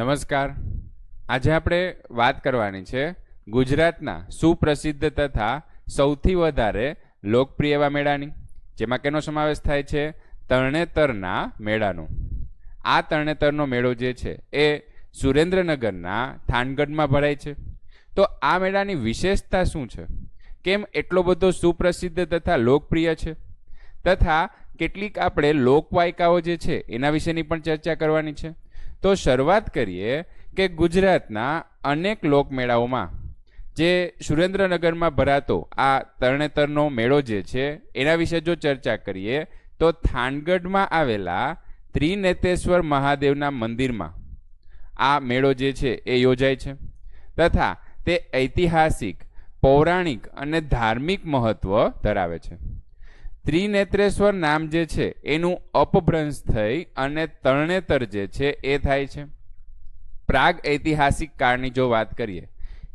નમસ્કાર. આજે આપણે વાત કરવાની છે ગુજરાતના સુપ્રસિદ્ધ તથા સૌથી વધારે લોકપ્રિય એવા મેળાની, જેમાં કેનો સમાવેશ થાય છે? તરણેતરના મેળાનો. આ તરણેતરનો મેળો જે છે એ સુરેન્દ્રનગરના થાનગઢમાં ભરાય છે. તો આ મેળાની વિશેષતા શું છે? કેમ એટલો બધો સુપ્રસિદ્ધ તથા લોકપ્રિય છે? તથા કેટલીક આપણે લોકવાયકાઓ જે છે એના વિશેની પણ ચર્ચા કરવાની છે. તો શરૂઆત કરીએ કે ગુજરાતના અનેક લોકમેળાઓમાં. જે સુરેન્દ્રનગરમાં ભરાતો આ તરણેતરનો મેળો જે છે, એના વિશે જો ચર્ચા કરીએ, તો થાનગઢમાં આવેલા ત્રિનેતેશ્વર મહાદેવના મંદિરમાં આ મેળો જે છે, એ યોજાય છે. તથા તે ઐતિહાસિક, પૌરાણિક અને ધાર્મિક મહત્વ ધરાવે છે. ત્રિનેત્રેશ્વર નામ જે છે, એનું અપભ્રંશ થઈ અને તરણેતર જે છે, એ થાય છે. પ્રાગ ઐતિહાસિક કાળની જો વાત કરીએ,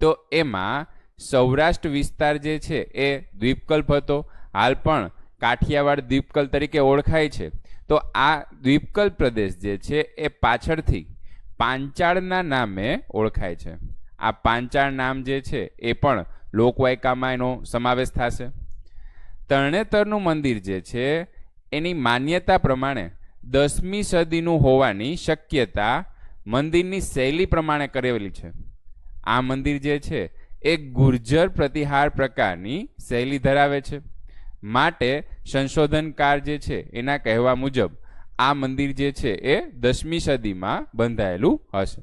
તો એમાં સૌરાષ્ટ્ર વિસ્તાર જે છે, એ દ્વીપકલ્પ હતો. હાલ પણ કાઠિયાવાડ દ્વીપકલ્પ તરીકે ઓળખાય છે. તો આ દ્વીપકલ્પ પ્રદેશ જે છે, એ પાછળથી પાંચાળના નામે ઓળખાય છે. આ પાંચાળ નામ જે છે, એ પણ લોકવાયકામાં એનો સમાવેશ થશે. તરણેતરનું મંદિર જે છે, એની માન્યતા પ્રમાણે દસમી સદીનું હોવાની શક્યતા મંદિરની શૈલી પ્રમાણે કરેલી છે. આ મંદિર જે છે, એ ગુર્જર પ્રતિહાર પ્રકારની શૈલી ધરાવે છે. માટે સંશોધનકાર જે છે, એના કહેવા મુજબ આ મંદિર જે છે, એ દસમી સદીમાં બંધાયેલું હશે.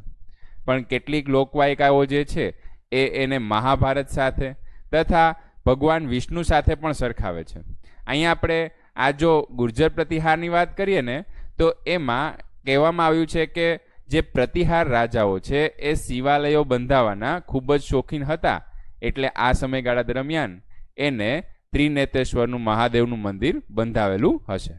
પણ કેટલીક લોકવાયકાઓ જે છે, એ એને મહાભારત સાથે તથા ભગવાન વિષ્ણુ સાથે પણ સરખાવે છે. અહીંયા આપણે આ જો ગુર્જર પ્રતિહારની વાત કરીએ ને, તો એમાં કહેવામાં આવ્યું છે કે જે પ્રતિહાર રાજાઓ છે, એ શિવાલયો બંધાવવાના ખૂબ જ શોખીન હતા. એટલે આ સમયગાળા દરમિયાન એને ત્રિનેતેશ્વરનું મહાદેવનું મંદિર બંધાવેલું હશે.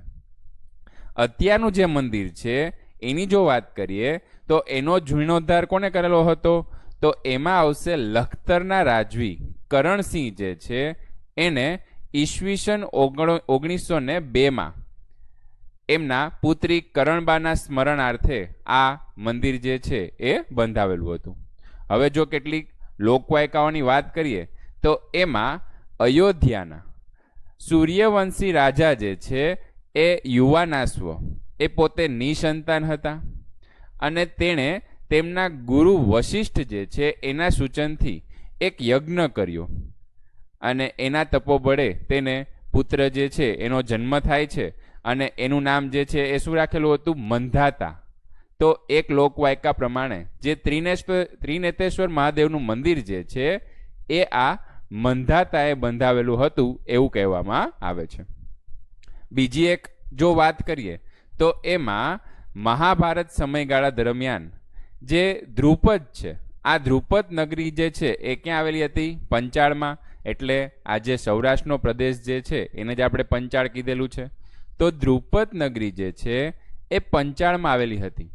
અત્યારનું જે મંદિર છે, એની જો વાત કરીએ, તો એનો જીર્ણોદ્ધાર કોને કરેલો હતો? તો એમાં આવશે લખતરના રાજવી. કરણસિંહ જે છે, એને ઈસવીસન ઓગણ ઓગણીસો ને બેમાં એમના પુત્રી કરણબાના સ્મરણાર્થે આ મંદિર જે છે એ બંધાવેલું હતું. હવે જો કેટલીક લોકવાયકાઓની વાત કરીએ, તો એમાં અયોધ્યાના સૂર્યવંશી રાજા જે છે, એ યુવાનાશ્વ એ પોતે નિસંતાન હતા અને તેણે તેમના ગુરુ વશિષ્ઠ જે છે, એના સૂચનથી એક યજ્ઞ કર્યો. અને એના તપો બળે તેને પુત્ર જે છે, એનો જન્મ થાય છે અને એનું નામ જે છે એ શું રાખેલું હતું? મંધાતા. તો એક લોકવાયકા પ્રમાણે જે ત્રિનેશ્વર ત્રિનેતેશ્વર મહાદેવનું મંદિર જે છે, એ આ મંધાતાએ બંધાવેલું હતું એવું કહેવામાં આવે છે. બીજી એક જો વાત કરીએ, તો એમાં મહાભારત સમયગાળા દરમિયાન જે ધ્રુપદ છે આ ધ્રુપદ નગરી જે છે, એ ક્યાં આવેલી હતી? પંચાળમાં. એટલે આજે સૌરાષ્ટ્રનો પ્રદેશ જે છે, એને જ આપણે પંચાળ કીધેલું છે. તો ધ્રુપદ નગરી જે છે, એ પંચાળમાં આવેલી હતી.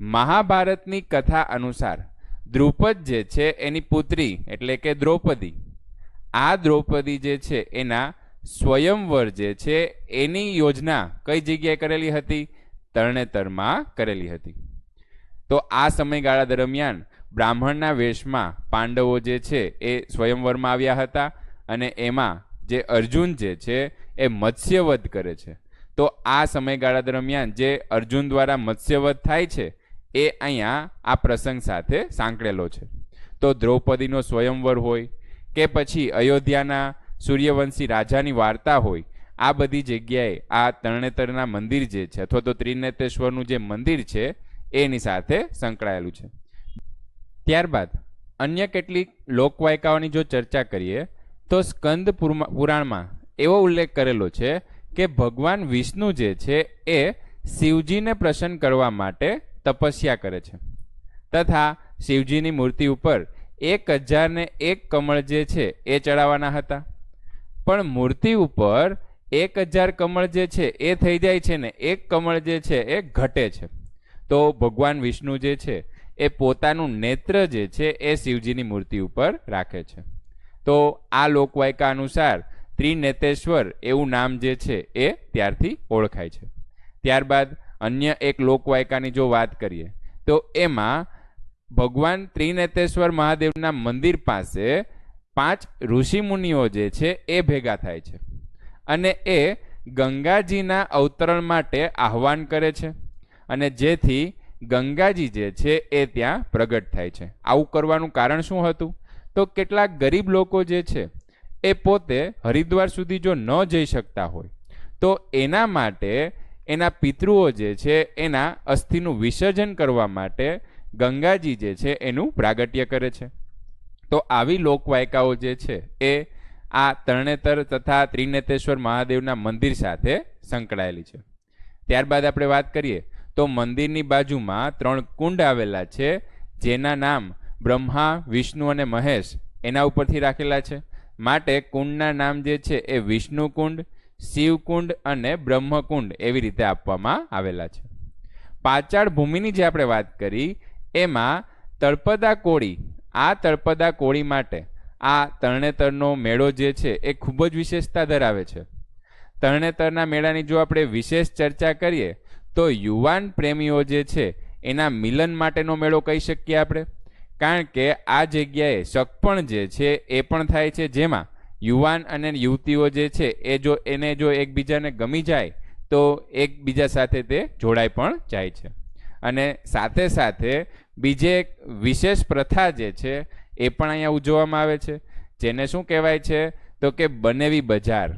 મહાભારતની કથા અનુસાર દ્રુપદ જે છે, એની પુત્રી, એટલે કે દ્રૌપદી. આ દ્રૌપદી જે છે, એના સ્વયંવર જે છે, એની યોજના કઈ જગ્યાએ કરેલી હતી? તરણેતરમાં કરેલી હતી. તો આ સમયગાળા દરમિયાન બ્રાહ્મણના વેશમાં પાંડવો જે છે એ સ્વયંવરમાં આવ્યા હતા અને એમાં જે અર્જુન જે છે એ મત્સ્યવધ કરે છે. તો આ સમયગાળા દરમિયાન જે અર્જુન દ્વારા મત્સ્યવધ થાય છે એ અહીંયા આ પ્રસંગ સાથે સાંકળેલો છે. તો દ્રૌપદીનો સ્વયંવર હોય કે પછી અયોધ્યાના સૂર્યવંશી રાજાની વાર્તા હોય, આ બધી જગ્યાએ આ તરણેતરના મંદિર જે છે અથવા તો ત્રિનેતેશ્વરનું જે મંદિર છે, એની સાથે સંકળાયેલું છે. ત્યારબાદ, અન્ય કેટલીક લોકવાયકાઓની જો ચર્ચા કરીએ, તો સ્કંદ પુરાણમાં એવો ઉલ્લેખ કરેલો છે કે ભગવાન વિષ્ણુ જે છે એ શિવજીને પ્રસન્ન કરવા માટે તપસ્યા કરે છે. તથા શિવજીની મૂર્તિ ઉપર એક હજારને એક કમળ જે છે એ ચડાવવાના હતા. પણ મૂર્તિ ઉપર એક હજાર કમળ જે છે એ થઈ જાય છે ને એક કમળ જે છે એ ઘટે છે. તો ભગવાન વિષ્ણુ જે છે એ પોતાનું નેત્ર જે છે એ શિવજીની મૂર્તિ ઉપર રાખે છે. તો આ લોકવાયકા અનુસાર ત્રિનેતેશ્વર એવું નામ જે છે એ ત્યારથી ઓળખાય છે. ત્યારબાદ અન્ય એક લોકવાયકાની જો વાત કરીએ, તો એમાં ભગવાન ત્રિનેતેશ્વર મહાદેવના મંદિર પાસે પાંચ ઋષિમુનિઓ જે છે એ ભેગા થાય છે અને એ ગંગાજીના અવતરણ માટે આહવાન કરે છે. અને જેથી ગંગાજી જે છે એ ત્યાં પ્રગટ થાય છે. આવું કરવાનું કારણ શું હતું? તો કેટલાક ગરીબ લોકો જે છે, એ પોતે હરિદ્વાર સુધી જો ન જઈ શકતા હોય, તો એના માટે એના પિતૃઓ જે છે, એના અસ્થિનું વિસર્જન કરવા માટે ગંગાજી જે છે, એનું પ્રાગટ્ય કરે છે. તો આવી લોકવાયકાઓ જે છે, એ આ તરણેતર તથા ત્રિનેતેશ્વર મહાદેવના મંદિર સાથે સંકળાયેલી છે. ત્યારબાદ આપણે વાત કરીએ તો મંદિરની બાજુમાં ત્રણ કુંડ આવેલા છે, જેના નામ બ્રહ્મા, વિષ્ણુ અને મહેશ. એના ઉપરથી રાખેલા છે. માટે કુંડના નામ જે છે એ વિષ્ણુકુંડ શિવકુંડ અને બ્રહ્મકુંડ એવી રીતે આપવામાં આવેલા છે. પાચાળ ભૂમિની જે આપણે વાત કરી, એમાં તળપદા કોળી, આ તળપદા કોળી માટે આ તરણેતરનો મેળો જે છે એ ખૂબ જ વિશેષતા ધરાવે છે. તરણેતરના મેળાની જો આપણે વિશેષ ચર્ચા કરીએ તો યુવાન પ્રેમીઓ જે છે, એના મિલન માટેનો મેળો કહી શકીએ આપણે? કારણ કે આ જગ્યાએ સગપણ જે છે, એ પણ થાય છે. જેમાં યુવાન અને યુવતીઓ જે છે, એ જો એને જો એકબીજાને ગમી જાય, તો એકબીજા સાથે તે જોડાઈ પણ જાય છે. અને સાથે સાથે બીજે એક વિશેષ પ્રથા જે છે, એ પણ અહીંયા ઉજવવામાં આવે છે. જેને શું કહેવાય છે? તો કે બનેવી બજાર.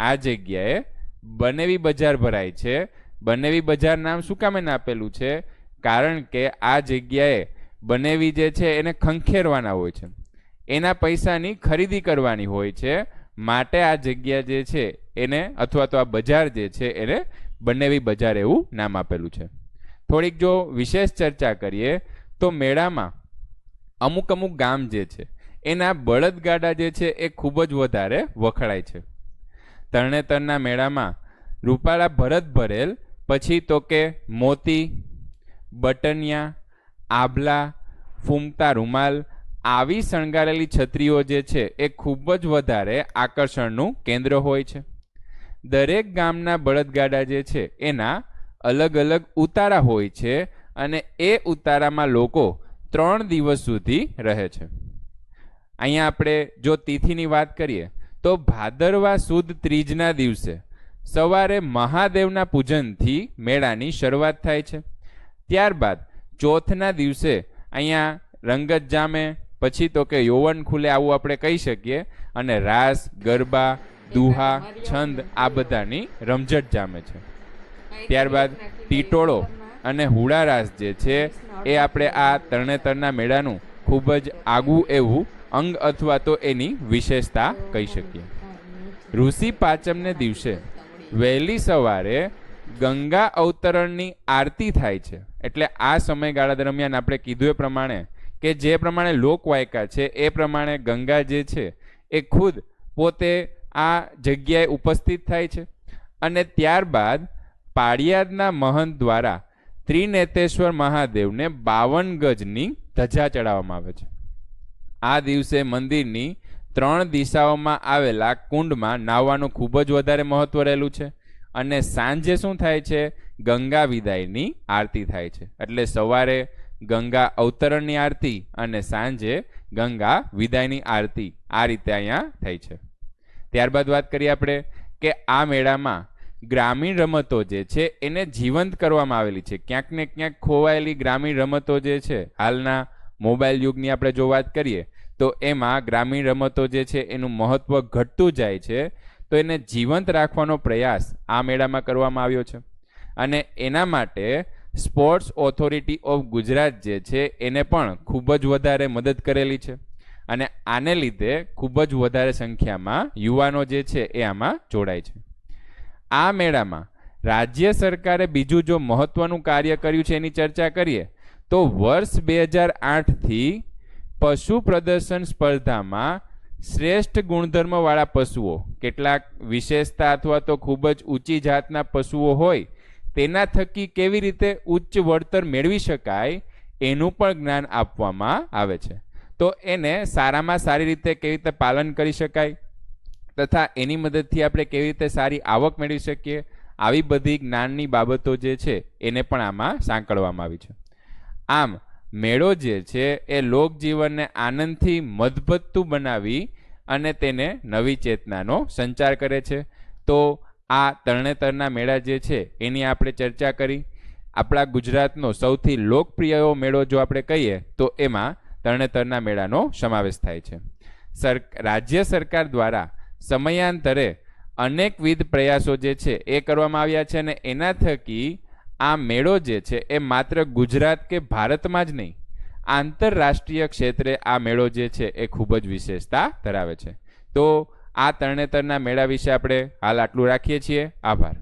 આ જગ્યાએ બનેવી બજાર ભરાય છે. બનેવી બજાર નામ શું કામે આપેલું છે? કારણ કે આ જગ્યાએ બનેવી જે છે એને ખંખેરવાના હોય છે. એના પૈસાની ખરીદી કરવાની હોય છે. માટે આ જગ્યા જે છે એને અથવા તો આ બજાર જે છે એને બનેવી બજાર એવું નામ આપેલું છે. થોડીક જો વિશેષ ચર્ચા કરીએ તો મેળામાં અમુક અમુક ગામ જે છે એના બળદગાડા જે છે એ ખૂબ જ વધારે વખણાય છે. તરણેતરના મેળામાં રૂપાળા ભરત ભરેલ પછી તો કે મોતી, બટનિયા, આભલા, ફૂમતા રૂમાલ આવી શણગારેલી છત્રીઓ જે છે એ ખૂબ જ વધારે આકર્ષણનું કેન્દ્ર હોય છે. દરેક ગામના બળદગાડા જે છે એના અલગ અલગ ઉતારા હોય છે અને એ ઉતારામાં લોકો ત્રણ દિવસ સુધી રહે છે. અહીંયા આપણે જો તિથિની વાત કરીએ તો ભાદરવા સુદ ત્રીજના દિવસે સવારે મહાદેવના પૂજનથી મેળાની શરૂઆત થાય છે. ત્યારબાદ ચોથના દિવસે અહીંયા રંગત જામે, પછી તો કે યૌવન ખુલે આવું આપણે કહી શકીએ, અને રાસ, ગરબા, દુહા, છંદ આ બધાની રમઝટ જામે છે. ત્યારબાદ ટીટોળો અને હુડારાસ જે છે, એ આપણે આ તરણેતરના મેળાનું ખૂબ જ આગવું એવું અંગ અથવા તો એની વિશેષતા કહી શકીએ. ઋષિ પાંચમને દિવસે વહેલી સવારે ગંગા અવતરણની આરતી થાય છે. એટલે આ સમયગાળા દરમિયાન આપણે કીધું એ પ્રમાણે કે જે પ્રમાણે લોકવાયકા છે, એ પ્રમાણે ગંગા જે છે, એ ખુદ પોતે આ જગ્યાએ ઉપસ્થિત થાય છે. અને ત્યારબાદ પાળિયાદના મહંત દ્વારા ત્રિનેતેશ્વર મહાદેવને બાવન ગજની ધજા ચડાવવામાં આવે છે. આ દિવસે મંદિરની ત્રણ દિશાઓમાં આવેલા કુંડમાં નાહવાનું ખૂબ જ વધારે મહત્વ રહેલું છે અને સાંજે શું થાય છે? ગંગા વિદાયની આરતી થાય છે. એટલે સવારે ગંગા અવતરણની આરતી અને સાંજે ગંગા વિદાયની આરતી આ રીતે અહીંયા થઈ છે. ત્યારબાદ વાત કરીએ આપણે કે આ મેળામાં ગ્રામીણ રમતો જે છે એને જીવંત કરવામાં આવેલી છે. ક્યાંક ને ક્યાંક ખોવાયેલી ગ્રામીણ રમતો જે છે, હાલના મોબાઈલ યુગની આપણે જો વાત કરીએ તો એમાં ગ્રામીણ રમતો જે છે એનું મહત્ત્વ ઘટતું જાય છે, તો એને જીવંત રાખવાનો પ્રયાસ આ મેળામાં કરવામાં આવ્યો છે. અને એના માટે સ્પોર્ટ્સ ઓથોરિટી ઓફ ગુજરાત જે છે એને પણ ખૂબ જ વધારે મદદ કરેલી છે. અને આને લીધે ખૂબ જ વધારે સંખ્યામાં યુવાનો જે છે એ આમાં જોડાય છે. આ મેળામાં રાજ્ય સરકારે બીજું જો મહત્વનું કાર્ય કર્યું છે એની ચર્ચા કરીએ, તો વર્ષ બે હજાર આઠથી પશુ પ્રદર્શન સ્પર્ધામાં શ્રેષ્ઠ ગુણધર્મવાળા પશુઓ, કેટલાક વિશેષતા અથવા તો ખૂબ જ ઊંચી જાતના પશુઓ હોય, તેના થકી કેવી રીતે ઉચ્ચ વળતર મેળવી શકાય, એનું પણ જ્ઞાન આપવામાં આવે છે. તો એને સારામાં સારી રીતે કેવી રીતે પાલન કરી શકાય, તથા એની મદદથી આપણે કેવી રીતે સારી આવક મેળવી શકીએ, આવી બધી જ્ઞાનની બાબતો જે છે, એને પણ આમાં સાંકળવામાં આવી છે. આમ મેળો જે છે એ લોકજીવનને આનંદથી મધબત્તું બનાવી અને તેને નવી ચેતનાનો સંચાર કરે છે. તો આ તરણેતરના મેળા જે છે એની આપણે ચર્ચા કરી. આપણા ગુજરાતનો સૌથી લોકપ્રિય મેળો જો આપણે કહીએ તો એમાં તરણેતરના મેળાનો સમાવેશ થાય છે. સર, રાજ્ય સરકાર દ્વારા સમયાંતરે અનેકવિધ પ્રયાસો જે છે એ કરવામાં આવ્યા છે અને એના થકી આ મેળો જે છે એ માત્ર ગુજરાત કે ભારતમાં જ નહીં, આંતરરાષ્ટ્રીય ક્ષેત્રે આ મેળો જે છે એ ખૂબ જ વિશેષતા ધરાવે છે. તો આ તરણેતરના મેળા વિશે આપણે હાલ આટલું રાખીએ છીએ. આભાર.